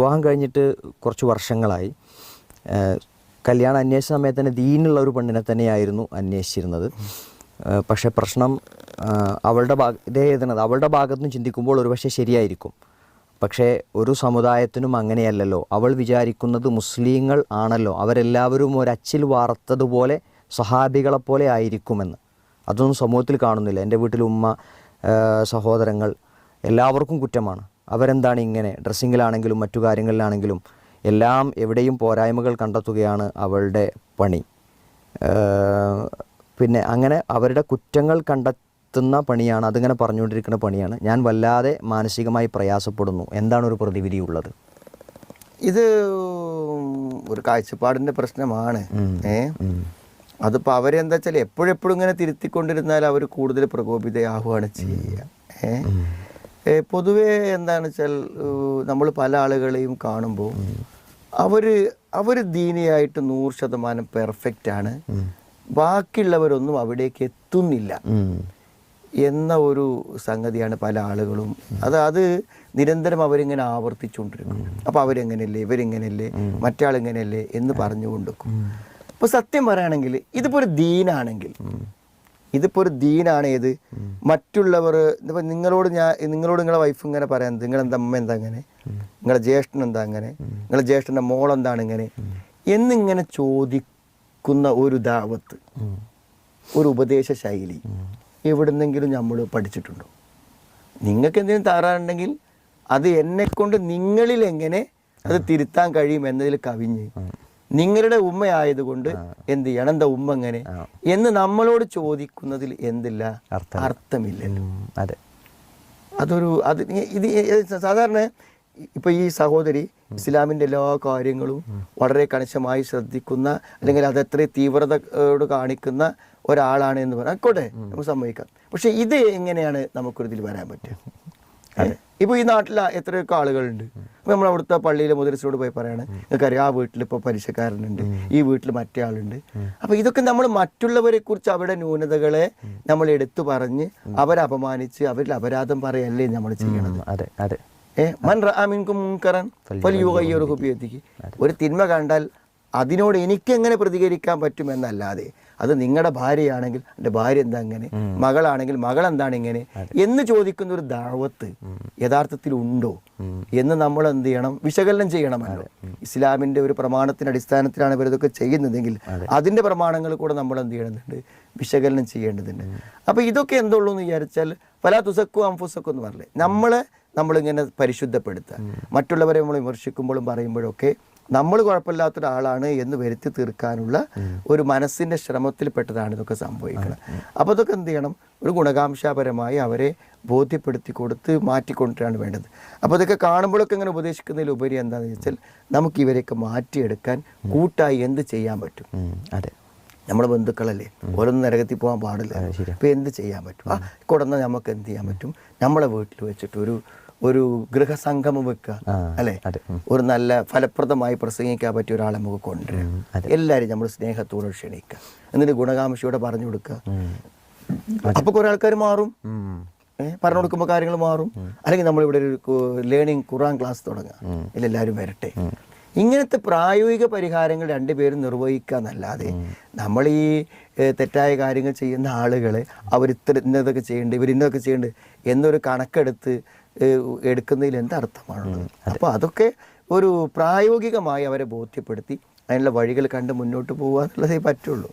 വിവാഹം കഴിഞ്ഞിട്ട് കുറച്ച് വർഷങ്ങളായി. കല്യാണ അന്വേഷിച്ച സമയത്ത് തന്നെ ദീനുള്ള ഒരു പെണ്ണിനെ തന്നെയായിരുന്നു അന്വേഷിച്ചിരുന്നത്. പക്ഷേ പ്രശ്നം അവളുടെ ഭാഗ ഇതേ അവളുടെ ഭാഗത്തു നിന്ന് ചിന്തിക്കുമ്പോൾ ഒരുപക്ഷെ ശരിയായിരിക്കും. പക്ഷേ ഒരു സമുദായത്തിനും അങ്ങനെയല്ലല്ലോ. അവൾ വിചാരിക്കുന്നത് മുസ്ലിങ്ങൾ ആണല്ലോ. അവരെല്ലാവരും ഒരച്ചിൽ വാർത്തതുപോലെ സഹാബികളെപ്പോലെ ആയിരിക്കുമെന്ന്. അതൊന്നും സമൂഹത്തിൽ കാണുന്നില്ല. എന്റെ വീട്ടിൽ ഉമ്മ സഹോദരങ്ങൾ എല്ലാവർക്കും കുറ്റമാണ്. അവരെന്താണ് ഇങ്ങനെ? ഡ്രസ്സിങ്ങിലാണെങ്കിലും മറ്റു കാര്യങ്ങളിലാണെങ്കിലും എല്ലാം എവിടെയും പോരായ്മകൾ കണ്ടെത്തുകയാണ് അവളുടെ പണി. പിന്നെ അങ്ങനെ അവരുടെ കുറ്റങ്ങൾ കണ്ടെത്തുന്ന പണിയാണ് അതിങ്ങനെ പറഞ്ഞുകൊണ്ടിരിക്കുന്ന പണിയാണ്. ഞാൻ വല്ലാതെ മാനസികമായി പ്രയാസപ്പെടുന്നു. എന്താണ് ഒരു പ്രതിവിധി ഉള്ളത് ഇത് ഒരു കാഴ്ചപ്പാടിന്റെ പ്രശ്നമാണ്. ഏ? അതിപ്പോൾ അവരെന്താ വെച്ചാൽ എപ്പോഴെപ്പോഴും ഇങ്ങനെ തിരുത്തിക്കൊണ്ടിരുന്നാൽ അവർ കൂടുതൽ പ്രകോപിതയാവുകയാണ് ചെയ്യുക ഏഹ് പൊതുവേ എന്താണെന്ന് വെച്ചാൽ നമ്മൾ പല ആളുകളെയും കാണുമ്പോൾ അവർ അവർ ദീനിയായിട്ട് നൂറ് ശതമാനം പെർഫെക്റ്റ് ആണ്. ബാക്കിയുള്ളവരൊന്നും അവിടേക്ക് എത്തുന്നില്ല. എന്ന ഒരു സംഗതിയാണ് പല ആളുകളും. അത് അത് നിരന്തരം അവരിങ്ങനെ ആവർത്തിച്ചുകൊണ്ടിരിക്കും. അപ്പോൾ അവരെങ്ങനെയല്ലേ ഇവരിങ്ങനെയല്ലേ മറ്റാളിങ്ങനെയല്ലേ എന്ന് പറഞ്ഞുകൊണ്ടിരിക്കും അപ്പോൾ സത്യം പറയുകയാണെങ്കിൽ ഇതിപ്പോൾ ഒരു ദീനാണെങ്കിൽ ഇതിപ്പോൾ ഒരു ദീനാണ് ഏത്? മറ്റുള്ളവർ ഇപ്പം നിങ്ങളോട് ഞാൻ നിങ്ങളോട് നിങ്ങളെ വൈഫ് ഇങ്ങനെ പറയാൻ നിങ്ങളെന്താ അമ്മ എന്താ അങ്ങനെ നിങ്ങളെ ജ്യേഷ്ഠൻ എന്താ അങ്ങനെ നിങ്ങളെ ജ്യേഷ്ഠന്റെ മോൾ എന്താണ് ഇങ്ങനെ? എന്നിങ്ങനെ ചോദിക്കുന്ന ഒരു ദാവത്ത് ഒരു ഉപദേശ ശൈലി എവിടുന്നെങ്കിലും നമ്മൾ പഠിച്ചിട്ടുണ്ടോ? നിങ്ങൾക്ക് എന്തെങ്കിലും താറാറുണ്ടെങ്കിൽ അത് എന്നെ കൊണ്ട് നിങ്ങളിൽ എങ്ങനെ അത് തിരുത്താൻ കഴിയും എന്നതിൽ കവിഞ്ഞ് നിങ്ങളുടെ ഉമ്മയായതുകൊണ്ട് എന്ത് ചെയ്യണം? എന്താ ഉമ്മ എങ്ങനെ എന്ന് നമ്മളോട് ചോദിക്കുന്നതിൽ എന്തില്ല? അർത്ഥമില്ല. അതെ. അതൊരു അത് ഇത് സാധാരണ ഇപ്പൊ ഈ സഹോദരി ഇസ്ലാമിന്റെ എല്ലാ കാര്യങ്ങളും വളരെ കണിശമായി ശ്രദ്ധിക്കുന്ന അല്ലെങ്കിൽ അത് എത്ര തീവ്രതയോട് കാണിക്കുന്ന ഒരാളാണ് എന്ന് പറഞ്ഞാൽ ആയിക്കോട്ടെ നമുക്ക് സമ്മതിക്കാം. പക്ഷെ ഇത് എങ്ങനെയാണ് നമുക്കൊരു ഇതിൽ വരാൻ പറ്റുക? ഏ? ഇപ്പൊ ഈ നാട്ടിൽ എത്രയൊക്കെ ആളുകളുണ്ട്? അപ്പൊ നമ്മൾ അവിടുത്തെ പള്ളിയിലെ മുതലസിനോട് പോയി പറയാണ് നിങ്ങൾക്കറിയാം ആ വീട്ടിൽ ഇപ്പോൾ പലിശക്കാരനുണ്ട് ഈ വീട്ടിൽ മറ്റേ ആളുണ്ട് അപ്പൊ ഇതൊക്കെ നമ്മൾ മറ്റുള്ളവരെ കുറിച്ച് അവരുടെ ന്യൂനതകളെ നമ്മൾ എടുത്തു പറഞ്ഞ് അവരെ അപമാനിച്ച് അവരിൽ അപരാധം പറയല്ലേ നമ്മൾ ചെയ്യണത്? അതെ അതെ. മൻ മുൻകറൻ. ഒരു തിന്മ കണ്ടാൽ അതിനോട് എനിക്ക് എങ്ങനെ പ്രതികരിക്കാൻ പറ്റുമെന്നല്ലാതെ അത് നിങ്ങളുടെ ഭാര്യയാണെങ്കിൽ എന്റെ ഭാര്യ എന്താ അങ്ങനെ മകളാണെങ്കിൽ മകൾ എന്താണ് ഇങ്ങനെ എന്ന് ചോദിക്കുന്ന ഒരു ദാവത്ത് യഥാർത്ഥത്തിൽ ഉണ്ടോ? എന്ന് നമ്മൾ എന്ത് ചെയ്യണം? വിശകലനം ചെയ്യണമല്ലോ. ഇസ്ലാമിന്റെ ഒരു പ്രമാണത്തിന്റെ അടിസ്ഥാനത്തിലാണ് ഇവരിതൊക്കെ ചെയ്യുന്നതെങ്കിൽ അതിന്റെ പ്രമാണങ്ങൾ കൂടെ നമ്മൾ എന്ത് ചെയ്യേണ്ടതുണ്ട്? വിശകലനം ചെയ്യേണ്ടതുണ്ട്. അപ്പൊ ഇതൊക്കെ എന്തുള്ളൂ എന്ന് വിചാരിച്ചാൽ പല തുസക്കും അംഫുസക്കും എന്ന് പറഞ്ഞില്ലേ? നമ്മളെ നമ്മളിങ്ങനെ പരിശുദ്ധപ്പെടുത്തുക. മറ്റുള്ളവരെ നമ്മൾ വിമർശിക്കുമ്പോഴും പറയുമ്പോഴൊക്കെ നമ്മൾ കുഴപ്പമില്ലാത്ത ഒരാളാണ് എന്ന് വരുത്തി തീർക്കാനുള്ള ഒരു മനസ്സിന്റെ ശ്രമത്തിൽപ്പെട്ടതാണ് ഇതൊക്കെ സംഭവിക്കുന്നത്. അപ്പോൾ അതൊക്കെ എന്ത് ചെയ്യണം? ഒരു ഗുണകാംക്ഷാപരമായി അവരെ ബോധ്യപ്പെടുത്തി കൊടുത്ത് മാറ്റിക്കൊണ്ടിട്ടാണ് വേണ്ടത്. അപ്പോൾ ഇതൊക്കെ കാണുമ്പോഴൊക്കെ ഇങ്ങനെ ഉപദേശിക്കുന്നതിലുപരി എന്താണെന്ന് വെച്ചാൽ നമുക്ക് ഇവരെയൊക്കെ മാറ്റിയെടുക്കാൻ കൂട്ടായി എന്ത് ചെയ്യാൻ പറ്റും? അതെ. നമ്മുടെ ബന്ധുക്കളല്ലേ? ഓരോന്നും നരകത്തിൽ പോകാൻ പാടില്ല. ഇപ്പം എന്ത് ചെയ്യാൻ പറ്റും? ആ കൊടുന്ന നമുക്ക് എന്ത് ചെയ്യാൻ പറ്റും? നമ്മളെ വീട്ടിൽ വെച്ചിട്ട് ഒരു ഗൃഹസംഗമം വെക്കുക അല്ലെ? ഒരു നല്ല ഫലപ്രദമായി പ്രസംഗിക്കാൻ പറ്റിയ ഒരാളെ നമുക്ക് കൊണ്ടുവരാം എല്ലാവരും നമ്മൾ സ്നേഹത്തോടെ ക്ഷണിക്കുക. എന്നിട്ട് ഗുണകാംക്ഷയോടെ പറഞ്ഞു കൊടുക്കുക. അപ്പൊ കുറെ ആൾക്കാർ മാറും. പറഞ്ഞു കൊടുക്കുമ്പോൾ കാര്യങ്ങൾ മാറും. അല്ലെങ്കിൽ നമ്മൾ ഇവിടെ ഒരു ലേണിംഗ് ഖുറാൻ ക്ലാസ് തുടങ്ങുക ഇതിൽ എല്ലാവരും വരട്ടെ. ഇങ്ങനത്തെ പ്രായോഗിക പരിഹാരങ്ങൾ രണ്ടുപേരും നിർവഹിക്കുക എന്നല്ലാതെ നമ്മൾ ഈ തെറ്റായ കാര്യങ്ങൾ ചെയ്യുന്ന ആളുകളെ അവർ ഇത്ര ഇന്നതൊക്കെ ചെയ്യേണ്ടത് ഇവർ ഇന്നതൊക്കെ ചെയ്യേണ്ടത് എന്നൊരു കണക്കെടുത്ത് എടുക്കുന്നതിൽ എന്ത് അർത്ഥമാണുള്ളത് അപ്പോൾ അതൊക്കെ ഒരു പ്രായോഗികമായി അവരെ ബോധ്യപ്പെടുത്തി അതിനുള്ള വഴികൾ കണ്ട് മുന്നോട്ട് പോകുക എന്നുള്ളതേ പറ്റുള്ളൂ.